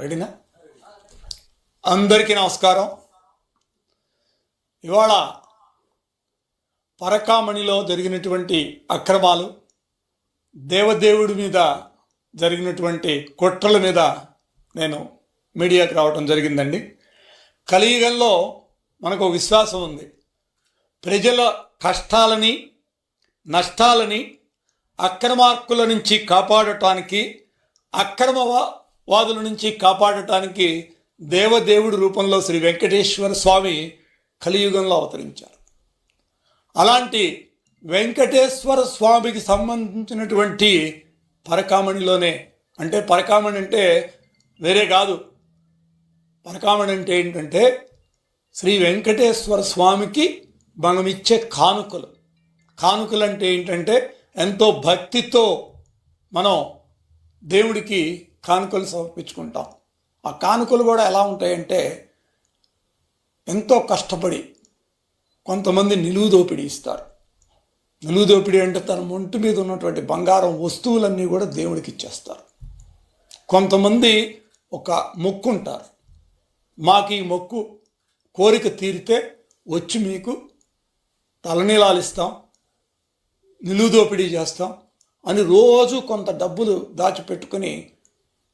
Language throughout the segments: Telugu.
రెడీనా అందరికీ నమస్కారం. ఇవాళ పరకామణిలో జరిగినటువంటి అక్రమాలు దేవదేవుడి మీద జరిగినటువంటి కుట్రల మీద నేను మీడియాకి రావటం జరిగిందండి. కలియుగంలో మనకు ఒక విశ్వాసం ఉంది. ప్రజల కష్టాలని నష్టాలని అక్రమార్కుల నుంచి కాపాడటానికి అక్రమ వాదుల నుంచి కాపాడటానికి దేవదేవుడి రూపంలో శ్రీ వెంకటేశ్వర స్వామి కలియుగంలో అవతరించారు. అలాంటి వెంకటేశ్వర స్వామికి సంబంధించినటువంటి పరకామణిలోనే అంటే పరకామణి అంటే వేరే కాదు. పరకామణి అంటే ఏంటంటే శ్రీ వెంకటేశ్వర స్వామికి మనం ఇచ్చే కానుకలు. కానుకలు అంటే ఏంటంటే ఎంతో భక్తితో మనం దేవుడికి కానుకలు సమర్పించుకుంటాం. ఆ కానుకలు కూడా ఎలా ఉంటాయంటే ఎంతో కష్టపడి కొంతమంది నిలువు దోపిడీ ఇస్తారు. నిలువు దోపిడీ అంటే తన ఒంటి మీద ఉన్నటువంటి బంగారం వస్తువులన్నీ కూడా దేవుడికి ఇచ్చేస్తారు. కొంతమంది ఒక మొక్కు ఉంటారు. మాకు ఈ మొక్కు కోరిక తీరితే వచ్చి మీకు తలనీలాలు ఇస్తాం నిలువు దోపిడీ చేస్తాం అని రోజు కొంత డబ్బులు దాచిపెట్టుకుని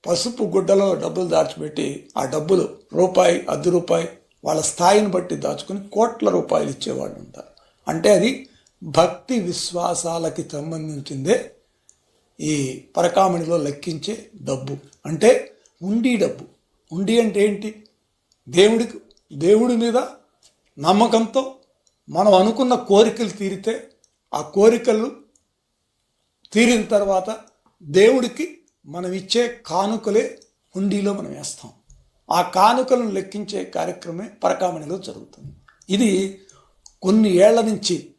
పసుపు గుడ్డలో డబ్బులు దాచిపెట్టి ఆ డబ్బులు రూపాయి అర్ధ రూపాయి వాళ్ళ స్థాయిని బట్టి దాచుకుని కోట్ల రూపాయలు ఇచ్చేవాళ్ళు ఉంటారు. అంటే అది భక్తి విశ్వాసాలకి సంబంధించిందే ఈ పరకామణిలో లెక్కించే డబ్బు. అంటే ఉండి డబ్బు. ఉండి అంటే ఏంటి? దేవుడికి దేవుడి మీద నమ్మకంతో మనం అనుకున్న కోరికలు తీరితే ఆ కోరికలు తీరిన తర్వాత దేవుడికి మనం ఇచ్చే కానుకలే హుండీలో మనం వేస్తాం. ఆ కానుకలను లెక్కించే కార్యక్రమే పరకామణిలో జరుగుతుంది. ఇది కొన్ని ఏళ్ళ నుంచి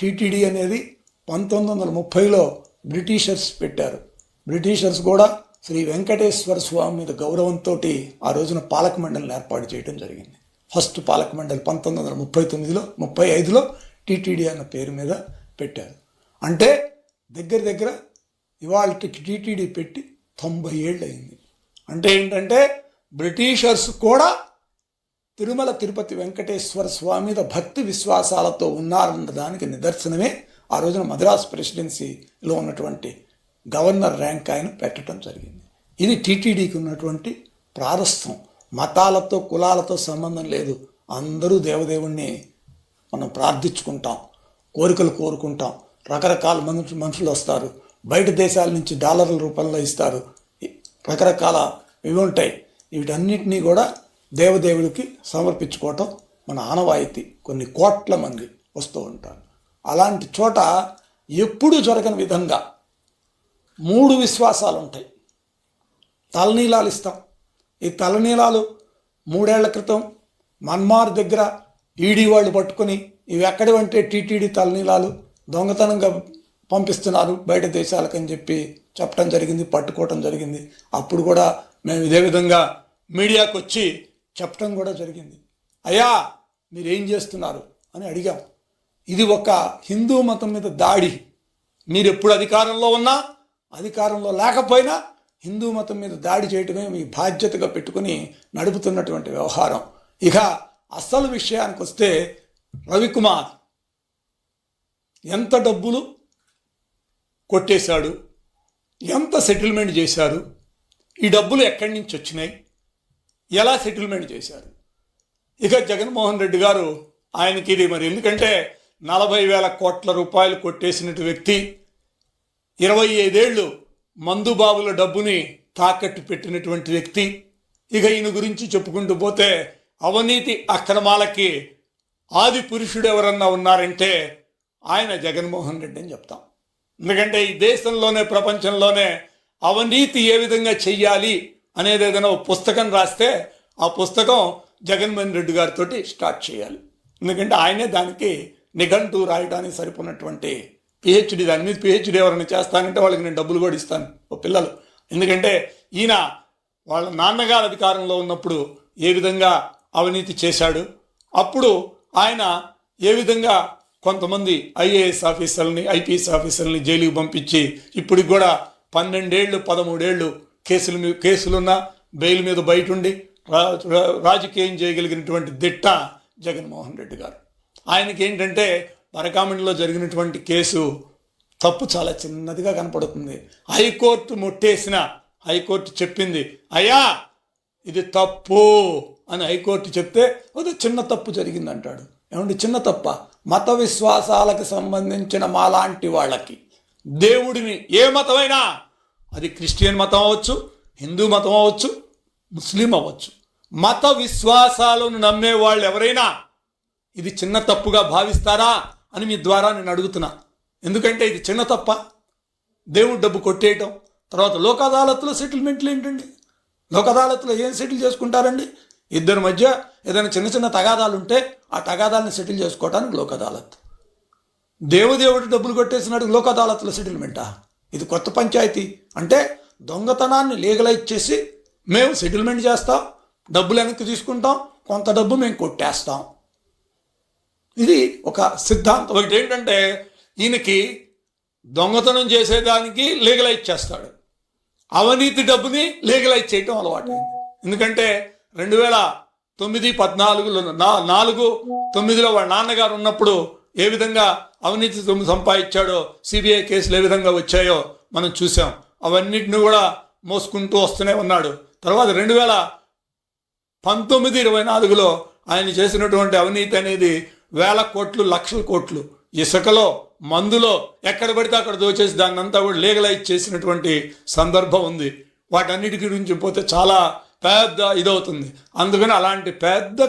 టీటీడీ అనేది పంతొమ్మిది వందల ముప్పైలో బ్రిటిషర్స్ పెట్టారు. బ్రిటిషర్స్ కూడా శ్రీ వెంకటేశ్వర స్వామి మీద గౌరవంతో ఆ రోజున పాలక మండలిని ఏర్పాటు చేయడం జరిగింది. ఫస్ట్ పాలక మండలి పంతొమ్మిది వందల ముప్పై తొమ్మిదిలో ముప్పై ఐదులో టీటీడీ అన్న పేరు మీద పెట్టారు. అంటే దగ్గర దగ్గర ఇవాళకి టీటీడీ పెట్టి తొంభై ఏళ్ళు అయింది అంటే ఏంటంటే బ్రిటిషర్స్ కూడా తిరుమల తిరుపతి వెంకటేశ్వర స్వామి మీద భక్తి విశ్వాసాలతో ఉన్నారన్న దానికి నిదర్శనమే ఆ రోజున మద్రాసు ప్రెసిడెన్సీలో ఉన్నటువంటి గవర్నర్ ర్యాంక్ ఆయన పెట్టడం జరిగింది. ఇది టీటీడీకి ఉన్నటువంటి ప్రారస్థం. మతాలతో కులాలతో సంబంధం లేదు. అందరూ దేవదేవుణ్ణి మనం ప్రార్థించుకుంటాం కోరికలు కోరుకుంటాం. రకరకాల మనుషులు మనుషులు వస్తారు. బయట దేశాల నుంచి డాలర్ల రూపంలో ఇస్తారు. రకరకాల ఇవి ఉంటాయి. వీటన్నిటినీ కూడా దేవదేవుడికి సమర్పించుకోవటం మన ఆనవాయితీ. కొన్ని కోట్ల మంది వస్తూ ఉంటారు. అలాంటి చోట ఎప్పుడూ జరగని విధంగా మూడు విశ్వాసాలు ఉంటాయి. తలనీలాలు ఇస్తాం. ఈ తలనీలాలు మూడేళ్ళ క్రితం మన్మార్ దగ్గర ఈడీ వాళ్ళు పట్టుకొని ఇవి ఎక్కడివంటే టీటీడీ తలనీలాలు దొంగతనంగా పంపిస్తున్నారు బయట దేశాలకని చెప్పి చెప్పడం జరిగింది పట్టుకోవటం జరిగింది. అప్పుడు కూడా మేము ఇదే విధంగా మీడియాకు వచ్చి చెప్పడం కూడా జరిగింది. అయ్యా మీరు ఏం చేస్తున్నారు అని అడిగాం. ఇది ఒక హిందూ మతం మీద దాడి. మీరు ఎప్పుడు అధికారంలో ఉన్నా అధికారంలో లేకపోయినా హిందూ మతం మీద దాడి చేయటమే మీ బాధ్యతగా పెట్టుకుని నడుపుతున్నటువంటి వ్యవహారం. ఇక అసలు విషయానికి వస్తే రవికుమార్ ఎంత డబ్బులు కొట్టేశాడు. ఎంత సెటిల్మెంట్ చేశారు? ఈ డబ్బులు ఎక్కడి నుంచి వచ్చినాయి? ఎలా సెటిల్మెంట్ చేశారు? ఇక జగన్మోహన్ రెడ్డి గారు ఆయనకి ఇది మరి ఎందుకంటే నలభై వేల కోట్ల రూపాయలు కొట్టేసినట్టు వ్యక్తి ఇరవై ఐదేళ్ళు మందుబాబుల డబ్బుని తాకట్టు పెట్టినటువంటి వ్యక్తి. ఇక ఈయన గురించి చెప్పుకుంటూ పోతే అవినీతి అక్రమాలకి ఆది పురుషుడు ఎవరన్నా ఉన్నారంటే ఆయన జగన్మోహన్ రెడ్డి అని చెప్తాం. ఎందుకంటే ఈ దేశంలోనే ప్రపంచంలోనే అవినీతి ఏ విధంగా చెయ్యాలి అనేది ఏదైనా ఒక పుస్తకం రాస్తే ఆ పుస్తకం జగన్మోహన్ రెడ్డి గారితో స్టార్ట్ చేయాలి. ఎందుకంటే ఆయనే దానికి నిఘంటు రాయడానికి సరిపోయినటువంటి పిహెచ్డి దాని మీద పిహెచ్డి ఎవరైనా చేస్తానంటే వాళ్ళకి నేను డబ్బులు కూడా ఇస్తాను ఓ పిల్లలు. ఎందుకంటే ఈయన వాళ్ళ నాన్నగారు అధికారంలో ఉన్నప్పుడు ఏ విధంగా అవినీతి చేశాడు అప్పుడు ఆయన ఏ విధంగా కొంతమంది ఐఏఎస్ ఆఫీసర్ని ఐపీఎస్ ఆఫీసర్ని జైలుకి పంపించి ఇప్పటికి కూడా పన్నెండేళ్ళు పదమూడేళ్ళు కేసులు మీ- కేసులున్నా బెయిల్ మీద బయట ఉండి రా- రాజకీయం చేయగలిగినటువంటి దిట్ట జగన్మోహన్ రెడ్డి గారు. ఆయనకి ఏంటంటే పరకామణిలో జరిగినటువంటి కేసు తప్పు చాలా చిన్నదిగా కనపడుతుంది. హైకోర్టు ముట్టేసిన హైకోర్టు చెప్పింది అయ్యా ఇది తప్పు అని హైకోర్టు చెప్తే అది చిన్న తప్పు జరిగింది అంటాడు ఏమండి చిన్న తప్ప? మత విశ్వాసాలకు సంబంధించిన మాలాంటి వాళ్ళకి. దేవుడిని ఏ మతమైనా అది క్రిస్టియన్ మతం అవ్వచ్చు హిందూ మతం అవ్వచ్చు ముస్లిం అవ్వచ్చు. మత విశ్వాసాలను నమ్మే వాళ్ళు ఎవరైనా ఇది చిన్న తప్పుగా భావిస్తారా అని మీ ద్వారా నేను అడుగుతున్నా. ఎందుకంటే ఇది చిన్న తప్ప. దేవుడు డబ్బు కొట్టేయటం తర్వాత లోక్ అదాలత్లో సెటిల్మెంట్లు ఏంటండి లోక్ అదాలత్లో ఏం సెటిల్ చేసుకుంటారండి? ఇద్దరి మధ్య ఏదైనా చిన్న చిన్న తగాదాలు ఉంటే ఆ తగాదాలను సెటిల్ చేసుకోవడానికి లోక్ అదాలత్ దేవదేవుడు డబ్బులు కొట్టేసినాడు? లోక్ అదాలత్లో సెటిల్మెంటా? ఇది కొత్త పంచాయతీ. అంటే దొంగతనాన్ని లీగలైజ్ చేసి మేము సెటిల్మెంట్ చేస్తాం డబ్బులు వెనక్కి తీసుకుంటాం కొంత డబ్బు మేము కొట్టేస్తాం. ఇది ఒక సిద్ధాంతం. ఒకటి ఏంటంటే ఈయనకి దొంగతనం చేసేదానికి లీగలైజ్ చేస్తాడు. అవినీతి డబ్బుని లీగలైజ్ చేయటం అలవాటు ఎందుకంటే రెండు వేల తొమ్మిది పద్నాలుగులో నా నాలుగు తొమ్మిదిలో వాళ్ళ నాన్నగారు ఉన్నప్పుడు ఏ విధంగా అవినీతి సొమ్ము సంపాదించాడో సిబిఐ కేసులు ఏ విధంగా వచ్చాయో మనం చూసాం అవన్నిటిని కూడా మోసుకుంటూ వస్తూనే ఉన్నాడు. తర్వాత రెండు వేల పంతొమ్మిది ఇరవై నాలుగులో ఆయన చేసినటువంటి అవినీతి అనేది వేల కోట్లు లక్షల కోట్లు. ఇసుకలో మందులో ఎక్కడ పడితే అక్కడ దోచేసి దాన్ని అంతా కూడా లీగలైజ్ చేసినటువంటి సందర్భం ఉంది. వాటన్నిటి గురించి పోతే చాలా పెద్ద ఇదవుతుంది. అందుకని అలాంటి పెద్ద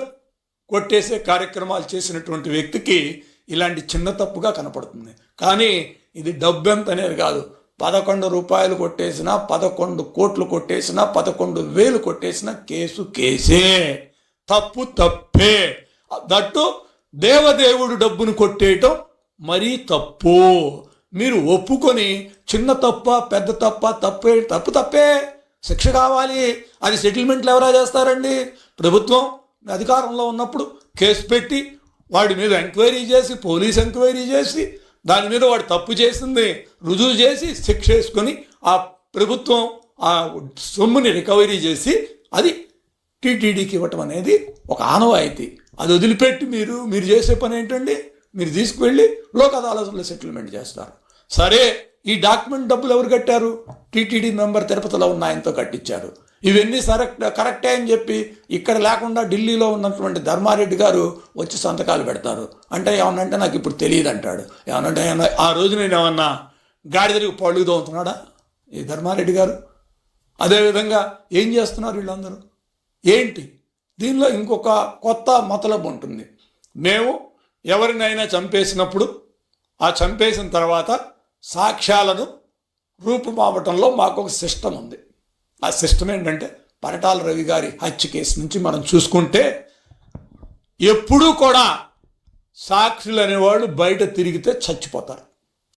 కొట్టేసే కార్యక్రమాలు చేసినటువంటి వ్యక్తికి ఇలాంటి చిన్న తప్పుగా కనపడుతుంది. కానీ ఇది డబ్బెంత అనేది కాదు. పదకొండు రూపాయలు కొట్టేసినా పదకొండు కోట్లు కొట్టేసినా పదకొండు వేలు కొట్టేసినా కేసు కేసే. తప్పు తప్పే. దట్టు దేవదేవుడు డబ్బును కొట్టేయటం మరీ తప్పు. మీరు ఒప్పుకొని చిన్న తప్ప పెద్ద తప్ప తప్పే తప్పు తప్పే. శిక్ష కావాలి. అది సెటిల్మెంట్లు ఎవరా చేస్తారండి? ప్రభుత్వం అధికారంలో ఉన్నప్పుడు కేసు పెట్టి వాడి మీద ఎంక్వైరీ చేసి పోలీస్ ఎంక్వైరీ చేసి దాని మీద వాడు తప్పు చేసింది రుజువు చేసి శిక్ష వేసుకొని ఆ ప్రభుత్వం ఆ సొమ్ముని రికవరీ చేసి అది టీటీడీకి ఇవ్వటం అనేది ఒక ఆనవాయితీ. అది వదిలిపెట్టి మీరు మీరు చేసే పని ఏంటండి? మీరు తీసుకువెళ్ళి లోక్ అదాలత్లో సెటిల్మెంట్ చేస్తారు. సరే ఈ డాక్యుమెంట్ డబ్బులు ఎవరు కట్టారు? టీటీడీ మెంబర్ తిరుపతిలో ఉన్న ఆయనతో కట్టించారు. ఇవన్నీ సరెక్ట్ కరెక్టే అని చెప్పి ఇక్కడ లేకుండా ఢిల్లీలో ఉన్నటువంటి ధర్మారెడ్డి గారు వచ్చి సంతకాలు పెడతారు. అంటే ఏమన్నంటే నాకు ఇప్పుడు తెలియదు అంటాడు ఏమనంటే ఆ రోజు నేను ఏమన్నా గాడిదరికి పళ్ళు తోముతున్నాడా ఈ ధర్మారెడ్డి గారు? అదేవిధంగా ఏం చేస్తున్నారు వీళ్ళందరూ? ఏంటి? దీనిలో ఇంకొక కొత్త మతలబు ఉంటుంది. మేము ఎవరినైనా చంపేసినప్పుడు ఆ చంపేసిన తర్వాత సాక్ష్యాలను రూపుమాపటంలో మాకు ఒక సిస్టమ్ ఉంది. ఆ సిస్టమ్ ఏంటంటే పరటాల రవి గారి హత్య కేసు నుంచి మనం చూసుకుంటే ఎప్పుడూ కూడా సాక్షులు అనేవాళ్ళు బయట తిరిగితే చచ్చిపోతారు.